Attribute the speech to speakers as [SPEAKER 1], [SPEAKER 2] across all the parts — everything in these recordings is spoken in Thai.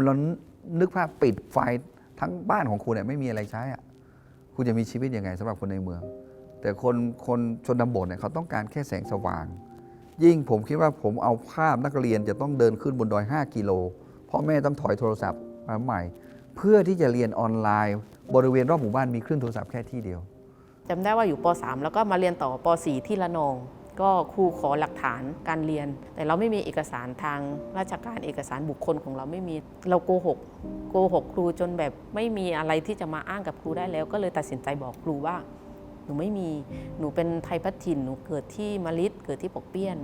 [SPEAKER 1] คุณลองนึกภาพปิดไฟทั้งบ้านของคุณเนี่ยไม่มีอะไรใช้อะคุณจะมีชีวิตยังไงสำหรับคนในเมือง แต่คนคนชนบทเนี่ยเขาต้องการแค่แสงสว่าง ยิ่งผมคิดว่าผมเอาภาพนักเรียนจะต้องเดินขึ้นบนดอย 5 กิโลพ่อแม่ต้องถอยโทรศัพท์มาใหม่ เพื่อที่จะเรียนออนไลน์ บริเวณรอบหมู่บ้านมีเครื่องโทรศัพท์แค่ที่เดียว
[SPEAKER 2] จำได้ว่าอยู่ป .3 แล้วก็มาเรียนต่อป .4 ที่ละนอง ก็ครูขอหลักฐานการเรียน แต่เราไม่มีเอกสารทางราชการเอกสารบุคคลของเราไม่มีเราโกหกโกหกครูจนแบบไม่มีอะไรที่จะมาอ้างกับครูได้แล้ว ก็เลยตัดสินใจบอกครูว่า หนูไม่มีหนูเป็นไทยพัฒถิ่นหนูเกิดที่มะลิดเกิดที่ปกเปี้ยน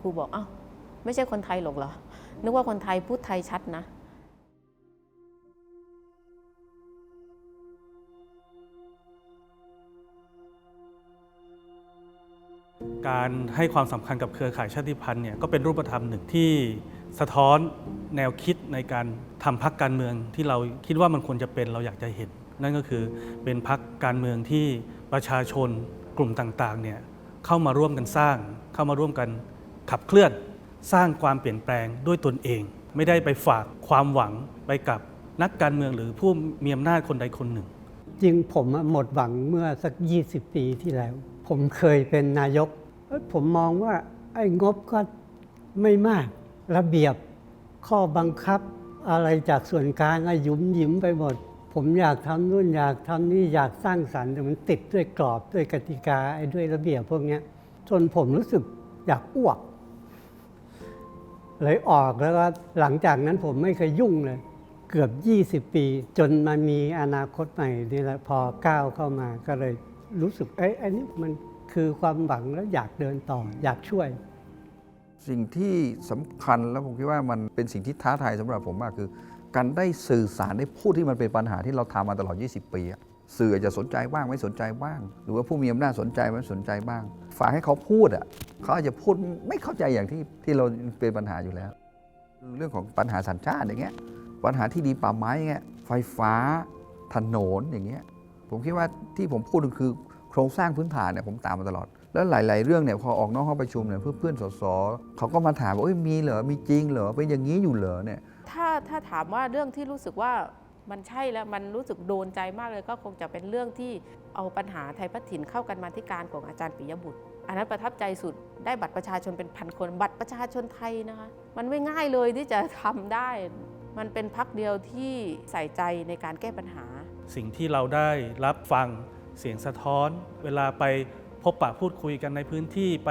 [SPEAKER 2] ครูบอกอ้าวไม่ใช่คนไทยหรอกเหรอนึกว่าคนไทยพูดไทยชัดนะ
[SPEAKER 3] การให้ความสำคัญกับเครือข่ายชาติพันธุ์เนี่ยก็เป็นรูปธรรมหนึ่งที่สะท้อนแนวคิดในการทำพักการเมืองที่เราคิดว่ามันควรจะเป็นเราอยากจะเห็น นั่นก็คือเป็นพักการเมืองที่ประชาชนกลุ่มต่างๆเนี่ยเข้ามาร่วมกันสร้าง เข้ามาร่วมกันขับเคลื่อน สร้างความเปลี่ยนแปลงด้วยตนเอง ไม่ได้ไปฝากความหวังไปกับนักการเมืองหรือผู้มีอำนาจคนใดคนหนึ่ง
[SPEAKER 4] จริงผมหมดหวังเมื่อสัก 20 ปีที่แล้ว ผมเคยเป็นนายก ผมมองว่าไอ้งบก็ไม่มาก ระเบียบข้อบังคับอะไรจากส่วนกลางอะหยุมยิ้มไปหมด ผมอยากทำนู่นอยากทำนี่อยากสร้างสรรค์แต่มันติดด้วยกรอบด้วยกติกาไอ้ด้วยระเบียบพวกนี้จนผมรู้สึกอยากอ้วก เลยออกแล้วก็หลังจากนั้นผมไม่เคยยุ่งเลย เกือบ 20 ปี จนมามีอนาคตใหม่นี่แหละพอก้าวเข้ามาก็เลยรู้สึกเอ้ยอันนี้มัน คือความหวังแล้วอยากเดินต่ออยากช่วย
[SPEAKER 1] สิ่งที่สำคัญแล้วผมคิดว่ามันเป็นสิ่งที่ท้าทายสำหรับผมมากคือ การได้สื่อสารได้พูดที่มันเป็นปัญหาที่เราทำมาตลอด 20 ปีสื่ออาจจะสนใจบ้างไม่สนใจบ้าง หรือว่าผู้มีอำนาจสนใจไม่สนใจบ้างฝากให้เขาพูดอะเขาอาจจะพูดไม่เข้าใจอย่างที่ที่เราเป็นปัญหาอยู่แล้ว เรื่องของปัญหาสัญชาติอย่างเงี้ยปัญหาที่ดีป่าไม้อย่างเงี้ยไฟฟ้าถนนอย่างเงี้ยผมคิดว่าที่ผมพูดคือ ครงสร้างพื้นฐานเนี่ยผมตามมาตลอด แล้วหลาย ๆ เรื่องเนี่ยพอออกนอกห้องประชุมเนี่ยเพื่อนเพื่อนๆสสเขาก็มาถามว่าเอ้ยมีเหรอมีจริงเหรอเป็นอย่างนี้อยู่เหรอเนี่ย
[SPEAKER 2] ถ้าถ้าถามว่าเรื่องที่รู้สึกว่ามันใช่แล้วมันรู้สึกโดนใจมากเลยก็คงจะเป็นเรื่องที่เอาปัญหาไทยพัฒถิ่นเข้ากันมาที่การของอาจารย์ปิยบุตรอันนั้นประทับใจสุดได้บัตรประชาชนเป็นพันคน บัตรประชาชนไทยนะคะมันไม่ง่ายเลยที่จะทำได้ มันเป็นพักเดียวที่ใส่ใจในการแก้ปัญหา
[SPEAKER 3] สิ่งที่เราได้รับฟัง เสียงสะท้อน เวลาไปพบปะพูดคุยกันในพื้นที่ไป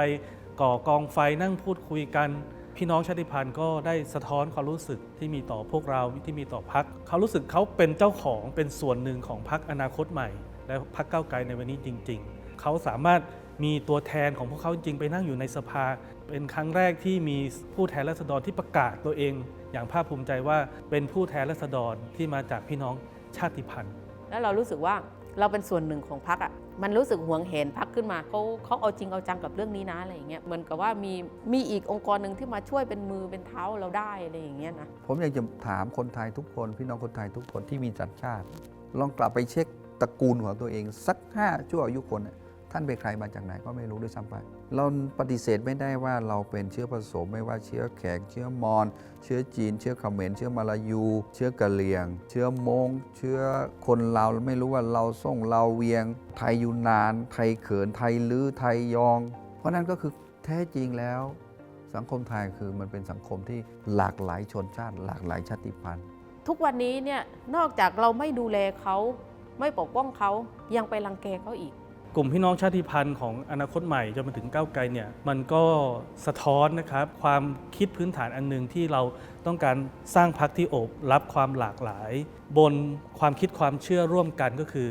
[SPEAKER 3] ก่อกองไฟนั่งพูดคุยกัน พี่น้องชาติพันธุ์ก็ได้สะท้อนความรู้สึกที่มีต่อพวกเราที่มีต่อพักเขารู้สึกเขาเป็นเจ้าของเป็นส่วนหนึ่งของพักอนาคตใหม่ และพักเก้าไกลในวันนี้จริง ๆ เขาสามารถมีตัวแทนของพวกเขาจริงไปนั่งอยู่ในสภา เป็นครั้งแรกที่มีผู้แทนราษฎรที่ประกาศตัวเอง อย่างภาคภูมิใจว่าเป็นผู้แทนราษฎรที่มาจากพี่น้องชาติพันธุ์
[SPEAKER 2] แล้วเรารู้สึกว่า เราเป็นส่วนหนึ่งของพักอะมันรู้สึกหวงเห็นพักขึ้นมาเขาเขาเอาจริงเอาจังกับเรื่องนี้นะอะไรอย่างเงี้ยเหมือนกับว่ามีมีอีกองค์กรหนึ่งที่มาช่วยเป็นมือเป็นเท้าเราได้อะไรอย่างเงี้ยนะ
[SPEAKER 1] ผมอยากจะถามคนไทยทุกคน พี่น้องคนไทยทุกคนที่มีสัญชาติ ลองกลับไปเช็คตระกูลของตัวเองสักห้าชั่วอายุคนน่ย ท่านเป็นใครมาจากไหนก็ไม่รู้ด้วยซ้ำไป เราปฏิเสธไม่ได้ว่าเราเป็นเชื้อผสมไม่ว่าเชื้อแขก เชื้อมอญเชื้อจีน เชื้อเขมรเชื้อมาลายู เชื้อกะเหรี่ยง เชื้อมง เชื้อคนเราวไม่รู้ว่าเราส่งเราเวียง ไทยยูนาน ไทยเขินไทยลื้อไทยยอง เพราะนั้นก็คือแท้จริงแล้ว สังคมไทยคือมันเป็นสังคมที่หลากหลายชนชาติ หลากหลายชาติพันธุ์
[SPEAKER 2] ทุกวันนี้เนี่ยนอกจากเราไม่ดูแลเขาไม่ปกป้องเขายังไปรังแกเขาอีก
[SPEAKER 3] กลุ่มพี่น้องชาติพันธุ์ของอนาคตใหม่จนมาถึงก้าวไกลเนี่ยมันก็สะท้อนนะครับความคิดพื้นฐานอันหนึ่งที่เราต้องการสร้างพักที่โอบรับความหลากหลาย บนความคิดความเชื่อร่วมกันก็คือ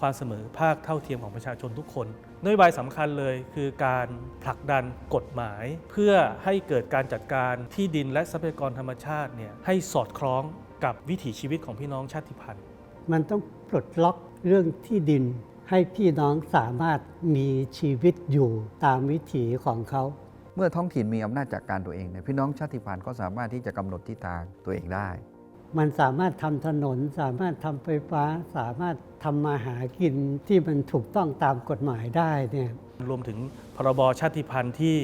[SPEAKER 3] ความเสมอภาคเท่าเทียมของประชาชนทุกคนนโยบายสำคัญเลยคือการผลักดันกฎหมาย เพื่อให้เกิดการจัดการที่ดินและทรัพยากรธรรมชาติเนี่ยให้สอดคล้องกับวิถีชีวิตของพี่น้องชาติพันธุ์
[SPEAKER 4] มันต้องปลดล็อกเรื่องที่ดิน ให้พี่น้องสามารถมีชีวิตอยู่ตามวิถีของเขา
[SPEAKER 1] เมื่อท้องถิ่นมีอำนาจจากการตัวเองเนี่ยพี่น้องชาติพันธุ์ก็สามารถที่จะกำหนดทิศทางตัวเองได้
[SPEAKER 4] มันสามารถทำถนน สามารถทำไฟฟ้า สามารถทำมาหากินที่มันถูกต้องตามกฎหมายได้เนี่ย
[SPEAKER 3] รวมถึงพรบชาติพันธุ์ที่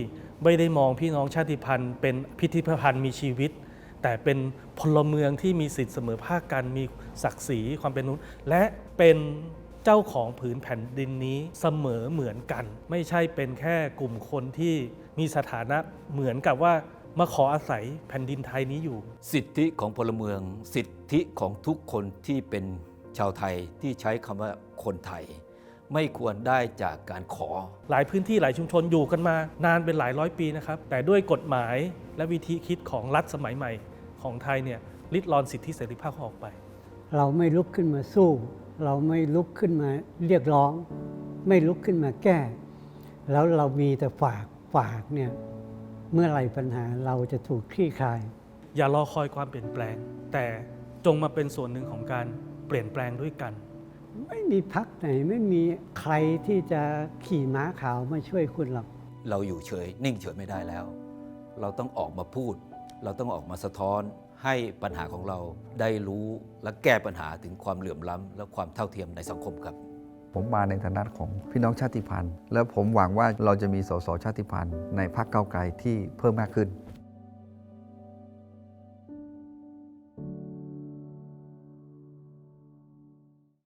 [SPEAKER 3] ไม่ได้มองพี่น้องชาติพันธุ์ เป็นพิพิธภัณฑ์มีชีวิต แต่เป็นพลเมืองที่มีสิทธิเสมอภาคกันมีศักดิ์ศรีความเป็นมนุษย์และเป็น เจ้าของผืนแผ่นดินนี้เสมอเหมือนกัน ไม่ใช่เป็นแค่กลุ่มคนที่มีสถานะเหมือนกับว่ามาขออาศัยแผ่นดินไทยนี้อยู่
[SPEAKER 5] สิทธิของพลเมือง สิทธิของทุกคนที่เป็นชาวไทยที่ใช้คำว่าคนไทย ไม่ควรได้จากการขอ
[SPEAKER 3] หลายพื้นที่หลายชุมชนอยู่กันมา นานเป็นหลายร้อยปีนะครับ แต่ด้วยกฎหมายและวิธีคิดของรัฐสมัยใหม่ของไทยเนี่ยลิดรอนสิทธิเสรีภาพเขาออกไป
[SPEAKER 4] เราไม่ลุกขึ้นมาสู้ เราไม่ลุกขึ้นมาเรียกร้อง ไม่ลุกขึ้นมาแก้ แล้วเรามีแต่ฝากฝากเนี่ยเมื่อไหรปัญหาเราจะถูกคลี่คลาย
[SPEAKER 3] อย่ารอคอยความเปลี่ยนแปลง แต่จงมาเป็นส่วนหนึ่งของการเปลี่ยนแปลงด้วยกัน
[SPEAKER 4] ไม่มีพักไหนไม่มีใครที่จะขี่ม้าขาวมาช่วยคุณหรอก
[SPEAKER 5] เราอยู่เฉย นิ่งเฉยไม่ได้แล้ว เราต้องออกมาพูด เราต้องออกมาสะท้อน ให้ปัญหาของเราได้รู้และแก้ปัญหาถึงความเหลื่อมล้ำ และความเท่าเทียมในสังคมครับ
[SPEAKER 1] ผมมาในฐานะของพี่น้องชาติพันธุ์ และผมหวังว่าเราจะมีสสชาติพันธุ์ในพรรคเก้าไกลที่เพิ่มมากขึ้น